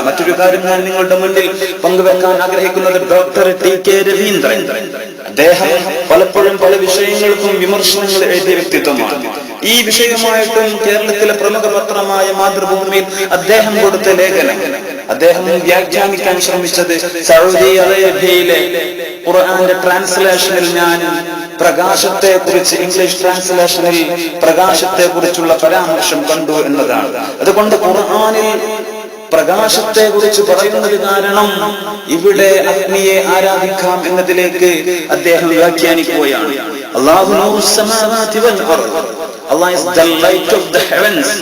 മറ്റൊരു കാര്യം ഞാൻ നിങ്ങളുടെ മുന്നിൽ പങ്കുവെക്കാൻ ആഗ്രഹിക്കുന്നത് ഡോക്ടർ ടി കെ രവീന്ദ്രൻ. അദ്ദേഹം പലപ്പോഴും പല വിഷയങ്ങൾക്കും വിമർശനങ്ങൾ എഴുതിയ വ്യക്തിത്വമാണ്. ഈ വിഷയമായിട്ടും കേരളത്തിലെ പ്രമുഖ പത്രമായ മാതൃഭൂമിയിൽ അദ്ദേഹം കൊടുത്ത ലേഖനം. അദ്ദേഹം വ്യാഖ്യാനിക്കാൻ ശ്രമിച്ചത് സൗദി അറേബ്യയിലെ ഖുർആന്റെ ട്രാൻസ്ലേഷനിൽ ഞാൻ പ്രകാശത്തെ കുറിച്ച് ഇംഗ്ലീഷ് ട്രാൻസ്ലേഷനിൽ പ്രകാശത്തെ കുറിച്ചുള്ള പരാമർശം കണ്ടു എന്നതാണ്. അതുകൊണ്ട് ഖുർആനിൽ പ്രകാശത്തെ കുറിച്ച് പറയുന്നത് കാരണം ഇവിടെ അഗ്നിയെ ആരാധിക്കാം എന്നതിലേക്ക് അദ്ദേഹം വ്യാഖ്യാനിക്കുകയാണ്. Allahu Allahu the light of the heavens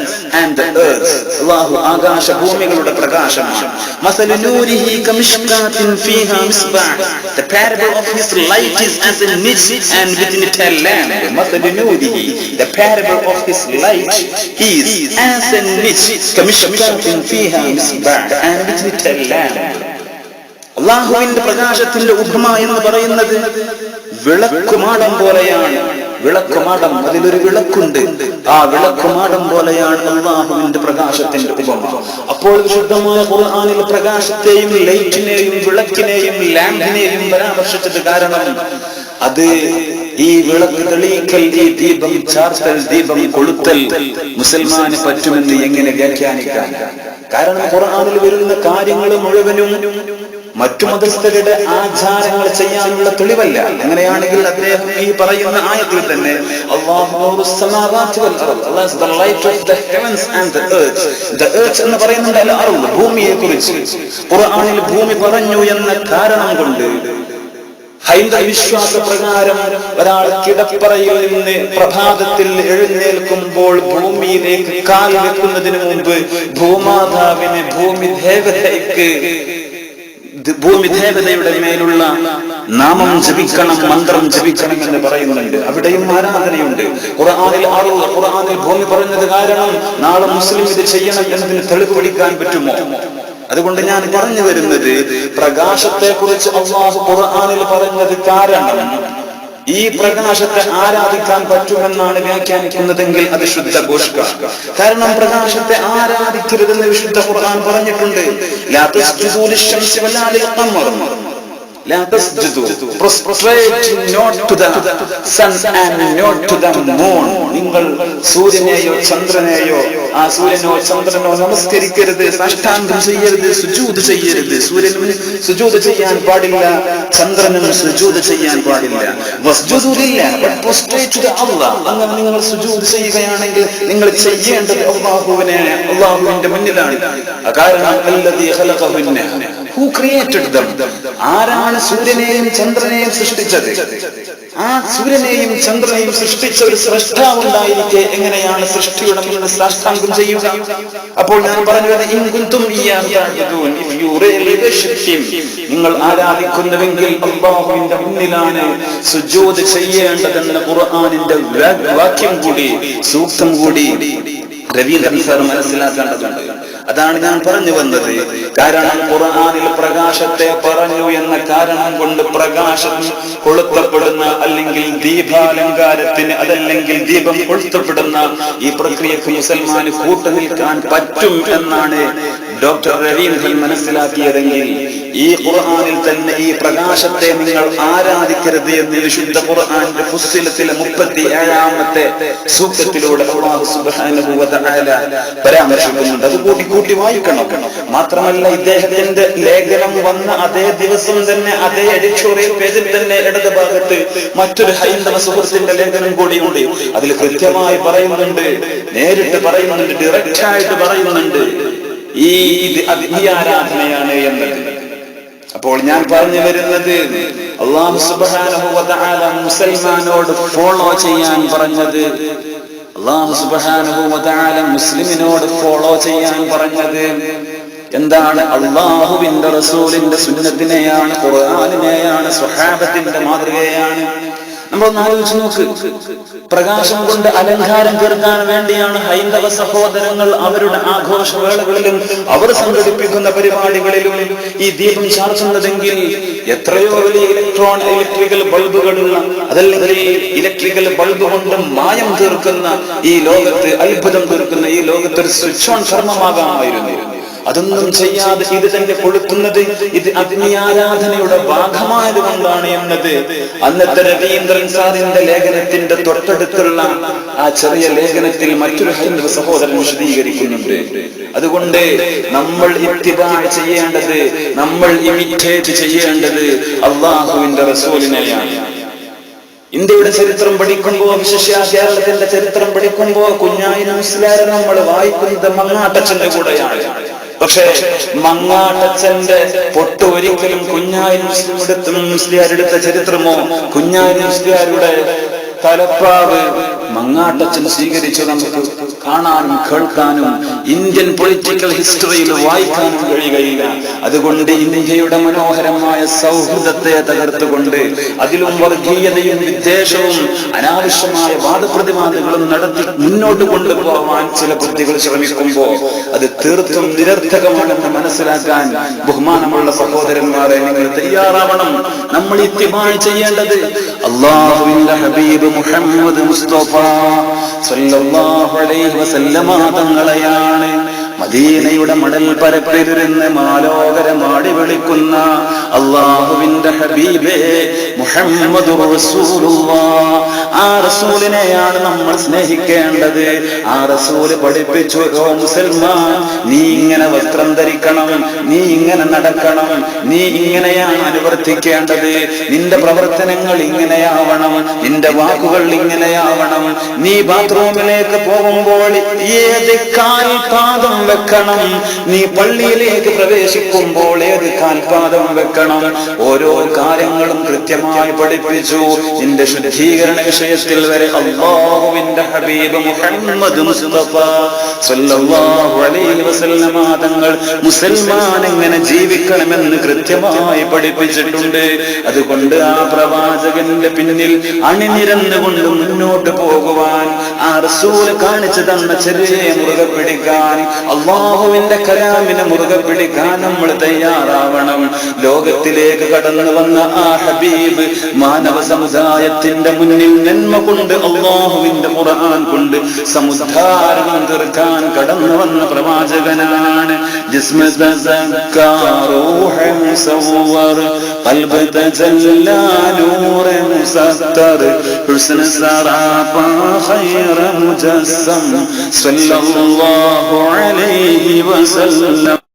and the earth Allahu ആകാശ ഭൂമികളുടെ പ്രകാശമാണ്. മസലു നൂരിഹി കമിഷ്കാതിൻ ഫീഹാ Misbah the parable of his light is as a miss and within it a lamp മസലു നൂരിഹി the parable of his light is as a miss കമിഷ്കാതിൻ ഫീഹാ Misbah and within it a lamp അല്ലാഹുവിന്റെ പ്രകാശത്തിന്റെ ഉപമ എന്ന് പറയുന്നത് വിളക്കുമാടം പോലെയാണ്. വിളക്കുമാടം അതിലൊരു വിളക്കുണ്ട്. ആ വിളക്കുമാടം പോലെയാണ് അള്ളാഹുവിന്റെ പ്രകാശത്തിന്റെ ഉപമ. അപ്പോൾ വിശുദ്ധമായ ഖുർആനിൽ പ്രകാശത്തെയും ലൈറ്റിനെയും വിളക്കിനെയും ലാമ്പിനെയും പരാമർശിച്ചത് കാരണം അത് ഈ വിളക്ക് തെളിയിക്കൽ ഈ ദീപം ചാർത്തൽ ദീപം കൊളുത്തൽ മുസൽമാന് പറ്റുമെന്ന് എങ്ങനെ വ്യാഖ്യാനിക്കാൻ കാരണം ഖുർആനിൽ വരുന്ന കാര്യങ്ങൾ മുഴുവനും മറ്റു മതസ്ഥരുടെ ആചാരങ്ങൾ ചെയ്യാനുള്ള തെളിവല്ല. അങ്ങനെയാണെങ്കിൽ അദ്ദേഹം ഈ പറയുന്ന ആയത്തിൽ തന്നെ എന്ന് പറയുന്നുണ്ട് അൽ അർദ് ഭൂമിയെ കുറിച്ച് ഭൂമി പറഞ്ഞു എന്ന കാരണം കൊണ്ട് ഹൈന്ദവ വിശ്വാസ പ്രകാരം ഒരാൾ കിടപ്പറയിൽ നിന്ന് പ്രഭാതത്തിൽ എഴുന്നേൽക്കുമ്പോൾ ഭൂമിയിലേക്ക് കാൽ വെക്കുന്നതിന് മുമ്പ് ഭൂമാതാവിന് ഭൂമി ദേവതയ്ക്ക് ദ- ഭൂമി ദേവതയുടെ മേലുള്ള നാമം ജപിക്കണം മന്ത്രം ജപിക്കണം എന്ന് പറയുന്നുണ്ട്. അവിടെയും ആരാധനയുണ്ട്. ഖുർആനിൽ ആളുകൾ ഖുർആനിൽ ഭൂമി പറഞ്ഞത് കാരണം നാളെ മുസ്ലിം ഇത് ചെയ്യണം എന്നതിന് തെളിവ് പിടിക്കാൻ പറ്റുമോ? അതുകൊണ്ട് ഞാൻ പറഞ്ഞു വരുന്നത് പ്രകാശത്തെ കുറിച്ച് അള്ളാഹു ഖുർആനിൽ പറഞ്ഞത് കാരണം ഈ പ്രകാശത്തെ ആരാധിക്കാൻ പറ്റുമെന്നാണ് വ്യാഖ്യാനിക്കുന്നതെങ്കിൽ അത് ശുദ്ധ ഘോഷിക്ക കാരണം പ്രകാശത്തെ ആരാധിക്കരുതെന്ന് വിശുദ്ധ ഖുർആൻ പറഞ്ഞിട്ടുണ്ട്. ലാ تسجدوا. Prostrate not to the sun and not to the moon. നിങ്ങൾ സൂര്യനെയോ ചന്ദ്രനെയോ ആ സൂര്യനോ ചന്ദ്രനോ നമസ്കരിക്കരുത് സാഷ്ടാംഗം ചെയ്യരുത് സുജൂത് ചെയ്യരുത് സൂര്യനും സുജൂത് ചെയ്യാൻ പാടില്ല ചന്ദ്രനും സുജൂത് ചെയ്യാൻ പാടില്ല വസ്ജുദൂലില്ല but prostrate to the Allah. അങ്ങനെ നിങ്ങൾ സുജൂത് ചെയ്യുകയാണെങ്കിൽ നിങ്ങൾ ചെയ്യേണ്ടത് അള്ളാഹുവിനെ അള്ളാഹുവിന്റെ മുന്നിലാണ് കാരണം അല്ലദീ ഖലഖഹുന്ന created them? ആരാണ് സൂര്യനെയും ചന്ദ്രനെയും സൃഷ്ടിച്ചത്? ആ സൂര്യനെയും ചന്ദ്രനെയും സൃഷ്ടിച്ച ഒരു സൃഷ്ടാവുണ്ടായിരിക്കെ എങ്ങനെയാണ് സൃഷ്ടിയുടെ മുന്നിൽ സാഷ്ടാംഗം ചെയ്യുക? അപ്പോൾ ഞാൻ പറഞ്ഞു നിങ്ങൾ ആരാധിക്കുന്നുവെങ്കിൽ അള്ളാഹുവിന്റെ മുന്നിലാണ് സുജോത് ചെയ്യേണ്ടതെന്ന ഖുർആനിന്റെ വാക്യം കൂടി സൂക്തം കൂടി രവീന്ദ്രൻ സാർ മനസ്സിലാക്കേണ്ടതുണ്ട്. അതാണ് ഞാൻ പറഞ്ഞു വന്നത്. കാരണം ഖുർആനിൽ പ്രകാശത്തെ പറഞ്ഞു എന്ന കാരണം കൊണ്ട് പ്രകാശം കൊളുത്തപ്പെടുന്ന അല്ലെങ്കിൽ ദീപാലങ്കാരത്തിന് അതല്ലെങ്കിൽ ദീപം കൊളുത്തപ്പെടുന്ന ഈ പ്രക്രിയക്ക് മുസൽമാന് കൂട്ടുനിൽക്കാൻ പറ്റും എന്നാണ് ഡോക്ടർ രവീന്ദ്രൻ മനസ്സിലാക്കിയതെങ്കിൽ ഈ ഖുർആാനിൽ തന്നെ ഈ പ്രകാശത്തെ നിങ്ങൾ ആരാധിക്കരുത് എന്ന് വിശുദ്ധ ഖുർആന്റെ പുസ്തകത്തിലെ മുപ്പത്തി ഏഴാമത്തെ സൂക്തത്തിലൂടെ പരാമർശിക്കുന്നുണ്ട്. അത് കൂട്ടി കൂട്ടി വായിക്കണം. മാത്രമല്ല ഇദ്ദേഹത്തിന്റെ ലേഖനം വന്ന അതേ ദിവസം തന്നെ അതേ എഡിറ്റോറിയൽ പേജിൽ തന്നെ ഇടത് ഭാഗത്ത് മറ്റൊരു ഹൈന്ദവ സുഹൃത്തിന്റെ ലേഖനം കൂടിയുണ്ട് അതിൽ കൃത്യമായി പറയുന്നുണ്ട് നേരിട്ട് പറയുന്നുണ്ട് ഡയറക്റ്റ് ആയിട്ട് പറയുന്നുണ്ട്. ഈ അഗ്നി ആരാധനയാണ് എന്നത്. അപ്പോൾ ഞാൻ പറഞ്ഞു വരുന്നത് മുസൽമാനോട് ഫോളോ ചെയ്യാൻ പറഞ്ഞത് അള്ളാഹു വ മുസ്ലിമിനോട് ഫോളോ ചെയ്യാൻ പറഞ്ഞത് എന്താണ്? അള്ളാഹുവിന്റെ റസൂലിന്റെ സുന്നത്തിനെയാണ് ഖുർആാനിനെയാണ് സ്വഹാബത്തിന്റെ മാതൃകയാണ് നമ്മൾ ആലോചിച്ച് നോക്ക്. പ്രകാശം കൊണ്ട് അലങ്കാരം തീർക്കാൻ വേണ്ടിയാണ് ഹൈന്ദവ സഹോദരങ്ങൾ അവരുടെ ആഘോഷവേളകളിലും അവർ സംഘടിപ്പിക്കുന്ന പരിപാടികളിലും ഈ ദീപം ചാർത്തുന്നതെങ്കിൽ എത്രയോ വലിയ ഇലക്ട്രോൺ ഇലക്ട്രിക്കൽ ബൾബുകളുള്ള അതല്ലെങ്കിൽ ഇലക്ട്രിക്കൽ ബൾബ് കൊണ്ട് മായം തീർക്കുന്ന ഈ ലോകത്ത് അത്ഭുതം തീർക്കുന്ന ഈ ലോകത്ത് ഒരു സ്വിച്ച് ഓൺ കർമ്മമാകാമായിരുന്നു അതൊന്നും ചെയ്യാതെ ഇത് തന്നെ കൊടുക്കുന്നത് ഇത് അഗ്നി ആരാധനയുടെ ഭാഗമായത് കൊണ്ടാണ് എന്നത്. അന്നത്തെ രവീന്ദ്രൻ സാറിന്റെ ലേഖനത്തിന്റെ തൊട്ടടുത്തുള്ള ആ ചെറിയ ലേഖനത്തിൽ മറ്റൊരു ഹൈന്ദവ സഹോദരൻ വിശദീകരിക്കുന്നുണ്ട്. അതുകൊണ്ട് നമ്മൾ ഇത്തിബാ ചെയ്യേണ്ടത് നമ്മൾ ഇമിറ്റേറ്റ് ചെയ്യേണ്ടത് അള്ളാഹുവിന്റെ റസൂലിനെയാണ്. ഇന്ത്യയുടെ ചരിത്രം പഠിക്കുമ്പോ വിശേഷ കേരളത്തിന്റെ ചരിത്രം പഠിക്കുമ്പോ കുഞ്ഞായി മുസ്ലാരെ നമ്മൾ വായിക്കുന്നത് മങ്ങാട്ടച്ചന്റെ കൂടെയാണ്. പക്ഷേ മങ്ങാട്ടച്ചന്റെ പൊട്ട് ഒരിക്കലും കുഞ്ഞായി മുസ്ലിം എടുത്തും മുസ്ലിയാരെടുത്ത ചരിത്രമോ കുഞ്ഞായി മുസ്ലിയാരുടെ തലപ്പാവ് മങ്ങാട്ടച്ചൻ സ്വീകരിച്ചു നമുക്ക് കാണാനും കേൾക്കാനും ഇന്ത്യൻ പൊളിറ്റിക്കൽ ഹിസ്റ്ററിയിൽ വായിക്കാനും കഴിയുകയില്ല. അതുകൊണ്ട് ഇന്ത്യയുടെ മനോഹരമായ സൗഹൃദത്തെ തകർത്തുകൊണ്ട് അതിലും വർഗീയതയും വിദ്വേഷവും അനാവശ്യമായ വാദപ്രതിവാദങ്ങളും നടത്തി മുന്നോട്ട് കൊണ്ടുപോകാൻ ചില കുട്ടികൾ ശ്രമിക്കുമ്പോൾ അത് തീർത്തും നിരർത്ഥകമാണെന്ന് മനസ്സിലാക്കാൻ ബഹുമാനമുള്ള സഹോദരന്മാരെ നിങ്ങൾ തയ്യാറാവണം. നമ്മൾ ഇത്തിമായി ചെയ്യേണ്ടത് അള്ളാഹുവിന്റെ ഹബീബ് മുഹമ്മദ് മുസ്തഫ തങ്ങളെയാണ് മദീനയുടെ മടൽ പരപ്പിലിരുന്ന് മാലോകരമാടി വിളിക്കുന്ന അള്ളാഹുവിന്റെ ഹബീബേ മുഹമ്മദ് ആ റസൂലിനെയാണ് നമ്മൾ സ്നേഹിക്കേണ്ടത്. ആ റസൂൽ പഠിപ്പിച്ചു ഓ മുസൽമാൻ നീ ഇങ്ങനെ വസ്ത്രം ധരിക്കണം നീ ഇങ്ങനെ നടക്കണം നീ ഇങ്ങനെയാണ് അനുവർത്തിക്കേണ്ടത്. നിന്റെ പ്രവർത്തനങ്ങൾ ഇങ്ങനെയാവണം നിന്റെ വാക്കുകൾ ഇങ്ങനെയാവണം. നീ ബാത്റൂമിലേക്ക് പോകുമ്പോൾ ഏത് കാൽപാദം വെക്കണം? നീ പള്ളിയിലേക്ക് പ്രവേശിക്കുമ്പോൾ ഏത് കാൽപാദം വെക്കണം? ഓരോ കാര്യങ്ങളും കൃത്യമായി പഠിപ്പിച്ചു. നിന്റെ ശുദ്ധീകരണ വിഷയത്തിൽ വരെ അള്ളാഹുവിന്റെ ഹബീബ് മുഹമ്മദ് മുസ്തഫ അലൈഹി വസല്ലമ തങ്ങൾ മുസൽമാൻ എങ്ങനെ ജീവിക്കണമെന്ന് കൃത്യമായി പഠിപ്പിച്ചിട്ടുണ്ട്. അതുകൊണ്ട് ആ പ്രവാചകന്റെ പിന്നിൽ അണിനിരന്നുകൊണ്ട് മുന്നോട്ട് പോകുവാൻ ആ റസൂൽ കാണിച്ചു തന്ന ചെറിയ മുറുകെ പിടിക്കാൻ അള്ളാഹുവിന്റെ കലാമിനെ മുറുകെ പിടിക്കാൻ നമ്മൾ തയ്യാറാവണം. ലോകത്തിലേക്ക് കടന്നു വന്ന ആ ഹബീബ് മാനവ സമുദായത്തിന്റെ മുന്നിൽ നന്മ കൊണ്ട് അള്ളാഹുവിന്റെ ഖുർആൻ കൊണ്ട് സമുദ്ധാരണം തീർക്കാൻ കടന്നു വന്ന പ്രവാചകനാണ്. മുജസ്സം സല്ലല്ലാഹു അലൈഹി വസല്ലം.